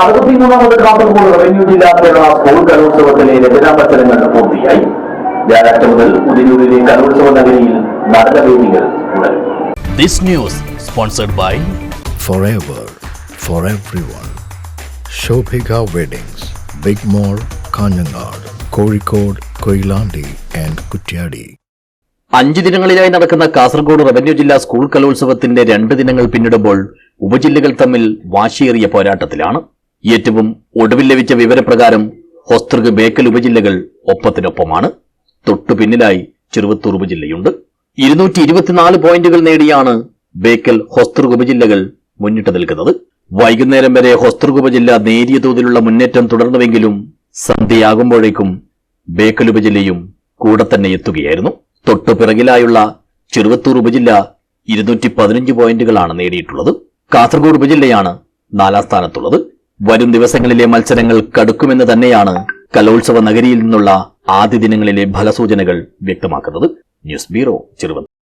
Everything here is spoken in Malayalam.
അറുപത്തിമൂന്നാമത് കാസർഗോഡ് റവന്യൂ ജില്ലാ കേരള സ്കൂൾ കലോത്സവത്തിലെ രചനാ മത്സരങ്ങൾ പൂർത്തിയായി വ്യാഴാഴ്ച മുതൽ ഉദിനൂരിലെ കലോത്സവ നഗരിയിൽ നടനവേദികൾ തുടരും This news sponsored by forever for everyone. Shobhika Weddings, Big Mall, Kanyanad, Kozhikode, Koilandi and Kutyadi. അഞ്ച് ദിനങ്ങളിലായി നടക്കുന്ന കാസർഗോഡ് റവന്യൂ ജില്ലാ സ്കൂൾ കലോത്സവത്തിന്റെ രണ്ട് ദിനങ്ങൾ പിന്നിടുമ്പോൾ ഉപജില്ലകൾ തമ്മിൽ വാശിയേറിയ പോരാട്ടത്തിലാണ് ഏറ്റവും ഒടുവിൽ ലഭിച്ച വിവരപ്രകാരം ഹൊസ്തൃക് ബേക്കൽ ഉപജില്ലകൾ ഒപ്പത്തിനൊപ്പമാണ്. തൊട്ടു പിന്നിലായി ചെറുവത്തൂർ ഉപജില്ലയുണ്ട്. ഇരുന്നൂറ്റി ഇരുപത്തിനാല് പോയിന്റുകൾ നേടിയാണ് ബേക്കൽ ഹൊസ്തൃക് ഉപജില്ലകൾ മുന്നിട്ട് നിൽക്കുന്നത്. വൈകുന്നേരം വരെ ഹൊസ്തൃക് ഉപജില്ല നേരിയ തോതിലുള്ള മുന്നേറ്റം തുടർന്നുവെങ്കിലും സന്ധ്യയാകുമ്പോഴേക്കും ബേക്കൽ ഉപജില്ലയും കൂടെ തന്നെ എത്തുകയായിരുന്നു. തൊട്ടു പിറകിലായുള്ള ചെറുവത്തൂർ ഉപജില്ല ഇരുന്നൂറ്റി പതിനഞ്ച് പോയിന്റുകളാണ് നേടിയിട്ടുള്ളത്. കാസർഗോഡ് ഉപജില്ലയാണ് നാലാം സ്ഥാനത്തുള്ളത്. വരും ദിവസങ്ങളിലെ മത്സരങ്ങൾ കടുക്കുമെന്ന് തന്നെയാണ് കലോത്സവ നഗരിയിൽ നിന്നുള്ള ആദ്യ ദിനങ്ങളിലെ ഫലസൂചനകൾ വ്യക്തമാക്കുന്നത്. News bureau Cheruvathur